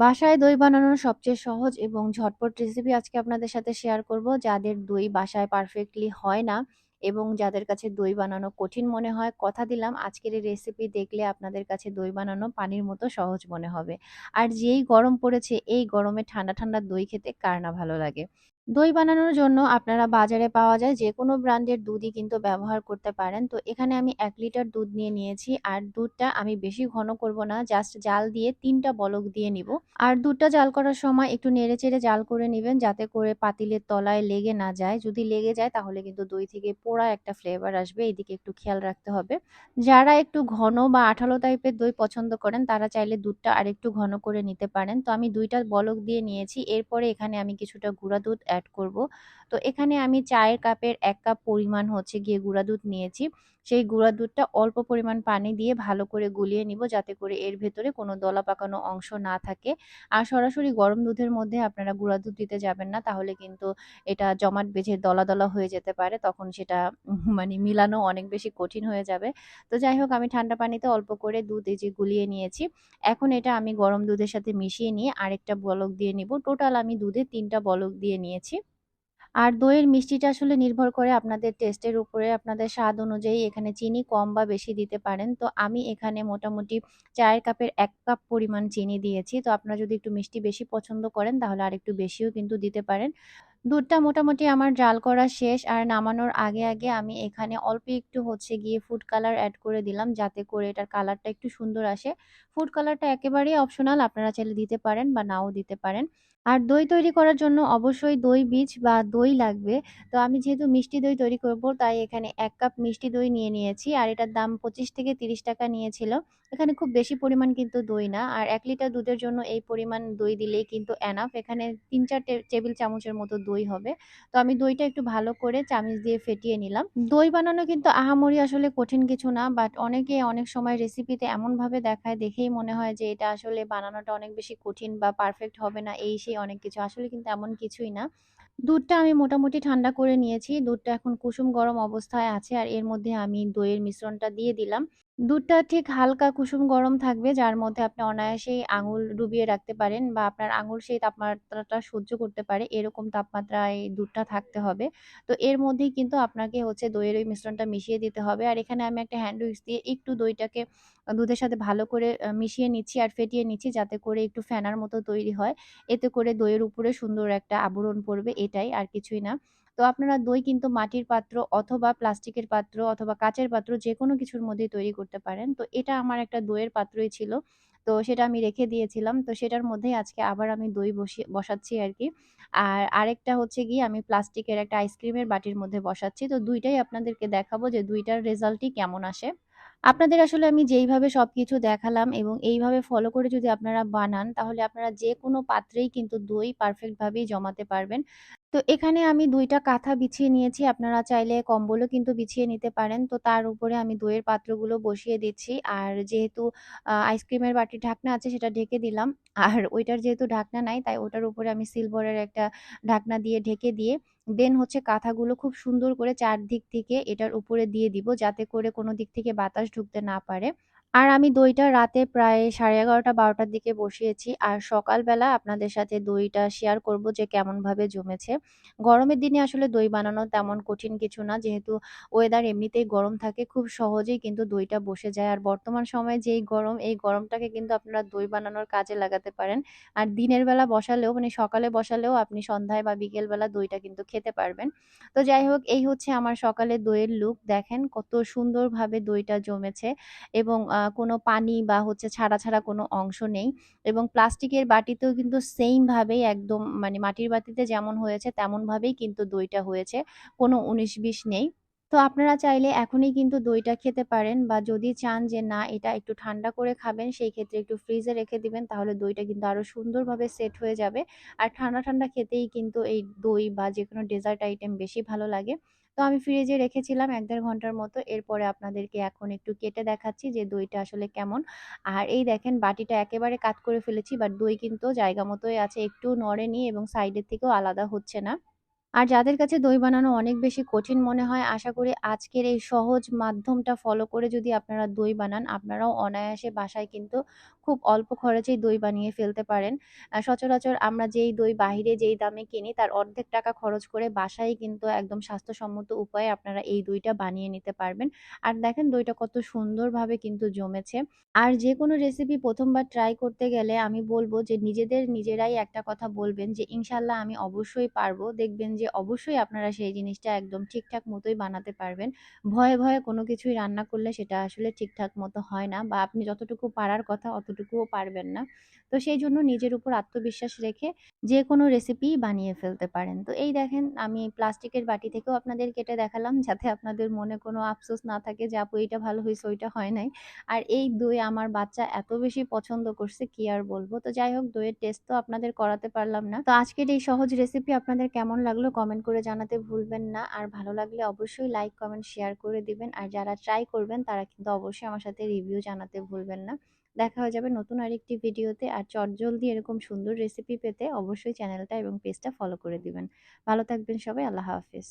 বাসায় দই বানানোর সবচেয়ে সহজ এবং ঝটপট রেসিপি আজকে আপনাদের সাথে শেয়ার করব। যাদের দই বাসায় পারফেক্টলি হয় না এবং যাদের কাছে দই বানানো কঠিন মনে হয়, কথা দিলাম। আজকের এই রেসিপি দেখলে আপনাদের কাছে দই বানানো পানির মতো সহজ মনে হবে। আর যেই গরম পড়েছে, এই গরমে ঠান্ডা ঠান্ডা দই খেতে কার না ভালো লাগে? দই বানানোর জন্য আপনারা বাজারে পাওয়া যায় যে কোনো ব্র্যান্ডের দুধই কিন্তু ব্যবহার করতে পারেন। তো এখানে আমি এক লিটার দুধ নিয়ে নিয়েছি আর দুধটা আমি বেশি ঘন করব না, জাস্ট জাল দিয়ে তিনটা বলক দিয়ে নিব। আর দুধটা জাল করার সময় একটু নেড়ে চেড়ে জাল করে নেবেন যাতে করে পাতিলের তলায় লেগে না যায়। যদি লেগে যায় তাহলে কিন্তু দই থেকে পোড়া একটা ফ্লেভার আসবে, এদিকে একটু খেয়াল রাখতে হবে। যারা একটু ঘন বা আঠালো টাইপের দই পছন্দ করেন তারা চাইলে দুধটা আর একটু ঘন করে নিতে পারেন। তো আমি দুইটা বলক দিয়ে নিয়েছি, এরপরে এখানে আমি কিছুটা গুঁড়া দুধ অ্যাড করব। তো এখানে আমি চায়ের কাপের এক কাপ পরিমাণ হচ্ছে গিয়ে গুঁড়া দুধ নিয়েছি। সেই গুঁড়া দুধটা অল্প পরিমাণ পানি দিয়ে ভালো করে গুলিয়ে নিব যাতে করে এর ভেতরে কোনো দলা পাকানো অংশ না থাকে। আর সরাসরি গরম দুধের মধ্যে আপনারা গুঁড়া দুধ দিতে যাবেন না, তাহলে কিন্তু এটা জমাট বেঁধে দলা দলা হয়ে যেতে পারে, তখন সেটা মানে মিলানো অনেক বেশি কঠিন হয়ে যাবে। তো যাই হোক, আমি ঠান্ডা পানিতে অল্প করে দুধ এই যে গুলিয়ে নিয়েছি, এখন এটা আমি গরম দুধের সাথে মিশিয়ে নিয়ে আরেকটা বলক দিয়ে নিব। টোটাল আমি দুধে তিনটা বলক দিয়ে নিয়েছি। আর দইয়ের মিষ্টিটা আসলে নির্ভর করে আপনাদের টেস্টের উপরে, আপনাদের স্বাদ অনুযায়ী এখানে চিনি কম বা বেশি দিতে পারেন। তো আমি এখানে মোটামুটি চায়ের কাপের এক কাপ পরিমাণ চিনি দিয়েছি। তো আপনারা যদি একটু মিষ্টি বেশি পছন্দ করেন, তাহলে আর একটু বেশিও কিন্তু দিতে পারেন। দুধটা মোটামুটি আমার জাল করা শেষ আর নামানোর আগে আগে আমি এখানে অল্প একটু হচ্ছে গিয়ে ফুড কালার অ্যাড করে দিলাম যাতে করে এটার কালারটা একটু সুন্দর আসে। ফুড কালারটা একেবারেই অপশনাল আপনারা চাইলে দিতে পারেন বা নাও দিতে পারেন। আর দই তৈরি করার জন্য অবশ্যই দই বীজ বা দই লাগবে। তো আমি যেহেতু মিষ্টি দই তৈরি করব, তাই এখানে এক কাপ মিষ্টি দই নিয়ে নিয়েছি আর এটার দাম পঁচিশ থেকে তিরিশ টাকা নিয়েছিল। এখানে খুব বেশি পরিমাণ কিন্তু দই না আর এক লিটার দুধের জন্য এই পরিমাণ দই দিলেই কিন্তু এনাফ এখানে তিন চার টেবিল চামচের মতো দই হবে। তো আমি দইটা একটু ভালো করে চামচ দিয়ে ফেটিয়ে নিলাম। দই বানানো কিন্তু আহামরি আসলে কঠিন কিছু না বাট অনেকে অনেক সময় রেসিপিতে এমনভাবে দেখায় দেখেই মনে হয় যে এটা আসলে বানানোটা অনেক বেশি কঠিন বা পারফেক্ট হবে না, এই সেই অনেক কিছু। আসলে কিন্তু এমন কিছুই না। দুধটা আমি মোটামুটি ঠান্ডা করে নিয়েছি। দুধটা এখন কুসুম গরম অবস্থায় আছে আর এর মধ্যে আমি দইয়ের মিশ্রণটা দিয়ে দিলাম। দুধটা ঠিক হালকা কুসুম গরম থাকবে, যার মধ্যে আপনি অনায়াসেই আঙুল ডুবিয়ে রাখতে পারেন বা আপনার আঙুল সেই তাপমাত্রাটা সহ্য করতে পারে, এরকম তাপমাত্রায় দুধটা থাকতে হবে। তো এর মধ্যেই কিন্তু আপনাকে হচ্ছে দইয়ের ওই মিশ্রণটা মিশিয়ে দিতে হবে। আর এখানে আমি একটা হ্যান্ড উইক্স দিয়ে একটু দইটাকে দুধের সাথে ভালো করে মিশিয়ে নিচ্ছি আর ফেটিয়ে নিচ্ছি যাতে করে একটু ফেনার মতো তৈরি হয়। এতে করে দইয়ের উপরে সুন্দর একটা আবরণ পড়বে, এটাই আর কিছুই না। তো আপনারা দই কিন্তু মাটির পাত্র অথবা প্লাস্টিকের পাত্র অথবা কাচের পাত্র যে কোনো কিছুর মধ্যেই তৈরি করতে পারেন। তো এটা আমার একটা দইয়ের পাত্রই ছিল। তো সেটা আমি রেখে দিয়েছিলাম। তো সেটার মধ্যেই আজকে আবার আমি দই বসিয়ে, বসাচ্ছি আর কি আর আরেকটা হচ্ছে গিয়ে আমি প্লাস্টিকের একটা আইসক্রিমের বাটির মধ্যে বসাচ্ছি। তো দুইটাই আপনাদেরকে দেখাবো যে দুইটার রেজাল্টই কেমন আসে। আপনাদের আসলে আমি যেইভাবে সবকিছু দেখালাম এবং এইভাবে ফলো করে যদি আপনারা বানান, তাহলে আপনারা যে কোনো পাত্রেই কিন্তু দই পারফেক্টভাবেই জমাতে পারবেন। তো এখানে আমি দুইটা কাঁথা বিছিয়ে নিয়েছি। আপনারা চাইলে কম্বলও কিন্তু বিছিয়ে নিতে পারেন। তো তার উপরে আমি দইয়ের পাত্রগুলো বসিয়ে দিচ্ছি। আর যেহেতু আইসক্রিমের বাটির ঢাকনা আছে সেটা ঢেকে দিলাম। আর ওইটার যেহেতু ঢাকনা নাই, তাই ওটার উপরে আমি সিলভারের একটা ঢাকনা দিয়ে ঢেকে দিয়ে, দেন হচ্ছে কাঁথাগুলো খুব সুন্দর করে চারদিক থেকে এটার উপরে দিয়ে দিব, যাতে করে কোনো দিক থেকে বাতাস ঢুকতে না পারে। আর আমি দইটা রাতে প্রায় সাড়ে এগারোটা, বারোটার দিকে বসিয়েছি। আর সকালবেলা আপনাদের সাথে দইটা শেয়ার করব যে কেমনভাবে জমেছে। গরমের দিনে আসলে দই বানানো তেমন কঠিন কিছু না। যেহেতু ওয়েদার এমনিতেই গরম থাকে, খুব সহজেই কিন্তু দইটা বসে যায়। আর বর্তমান সময়ে যেই গরম, এই গরমটাকে কিন্তু আপনারা দই বানানোর কাজে লাগাতে পারেন। আর দিনের বেলা বসালেও মানে সকালে বসালেও আপনি সন্ধ্যায় বা বিকেলবেলা দইটা কিন্তু খেতে পারবেন। তো যাই হোক, এই হচ্ছে আমার সকালে দইয়ের লুক দেখেন কত সুন্দরভাবে দইটা জমেছে এবং কোনো পানি বা হচ্ছে ছাড়া ছাড়া কোনো অংশ নেই এবং প্লাস্টিকের বাটিতেও কিন্তু সেমভাবেই একদম মানে মাটির বাটিতে যেমন হয়েছে তেমনভাবেই কিন্তু দইটা হয়েছে। কোনো উনিশ বিশ নেই। তো আপনারা চাইলে এখনই কিন্তু দইটা খেতে পারেন বা যদি চান যে না, এটা একটু ঠান্ডা করে খাবেন, সেই ক্ষেত্রে একটু ফ্রিজে রেখে দিবেন, তাহলে দইটা কিন্তু আরও সুন্দরভাবে সেট হয়ে যাবে। আর ঠান্ডা ঠান্ডা খেতেই কিন্তু এই দই বা যে কোনো ডেজার্ট আইটেম বেশি ভালো লাগে। তো আমি ফ্রিজে রেখেছিলাম এক দেড় ঘণ্টার মতো, এরপরে আপনাদেরকে এখন একটু কেটে দেখাচ্ছি যে দইটা আসলে কেমন। আর এই দেখেন বাটিটা একেবারে কাত করে ফেলেছি, বাট দই কিন্তু জায়গা মতোই আছে, একটু নড়েনি এবং সাইডের থেকেও আলাদা হচ্ছে না। আর যাদের কাছে দই বানানো অনেক বেশি কঠিন মনে হয়, আশা করি আজকের এই সহজ মাধ্যমটা ফলো করে যদি আপনারা দই বানান, আপনারাও অনায়াসে বাসায় কিন্তু খুব অল্প খরচেই দই বানিয়ে ফেলতে পারেন। সচরাচর আমরা যেই দই বাহিরে যেই দামে কিনি, তার অর্ধেক টাকা খরচ করে বাসায় কিন্তু একদম স্বাস্থ্যসম্মত উপায়ে আপনারা এই দইটা বানিয়ে নিতে পারবেন। আর দেখেন দইটা কত সুন্দরভাবে কিন্তু জমেছে। আর যে কোনো রেসিপি প্রথমবার ট্রাই করতে গেলে আমি বলব যে নিজেদের নিজেরাই একটা কথা বলবেন যে, ইনশাল্লাহ আমি অবশ্যই পারব। দেখবেন যে অবশ্যই আপনারা সেই জিনিসটা একদম ঠিকঠাক মতোই বানাতে পারবেন। ভয়ে ভয়ে কোনো কিছুই রান্না করলে সেটা আসলে ঠিকঠাক মতো হয় না বা আপনি যতটুকু পারার কথা অতটুকুও পারবেন না। তো সেই জন্য নিজের উপর আত্মবিশ্বাস রেখে যে কোনো রেসিপি বানিয়ে ফেলতে পারেন। তো এই দেখেন আমি প্লাস্টিকের বাটি থেকেও আপনাদের কেটে দেখালাম যাতে আপনাদের মনে কোনো আফসোস না থাকে যে, আপু, এইটা ভালো হয়েছে ওইটা হয় নাই। আর এই দই আমার বাচ্চা এত বেশি পছন্দ করছে, কি আর বলব? তো যাই হোক, দইয়ের টেস্ট তো আপনাদের করাতে পারলাম না। তো আজকের এই সহজ রেসিপি আপনাদের কেমন লাগল কমেন্ট করে জানাতে ভুলবেন না। আর ভালো লাগলে অবশ্যই লাইক কমেন্ট শেয়ার করে দিবেন। আর যারা ট্রাই করবেন, তারা কিন্তু অবশ্যই আমার সাথে রিভিউ জানাতে ভুলবেন না। দেখা হয়ে যাবে নতুন আরেকটি ভিডিওতে আর চটজলদি এরকম সুন্দর রেসিপি পেতে অবশ্যই চ্যানেলটা এবং পেজটা ফলো করে দিবেন। ভালো থাকবেন সবাই, আল্লাহ হাফিজ।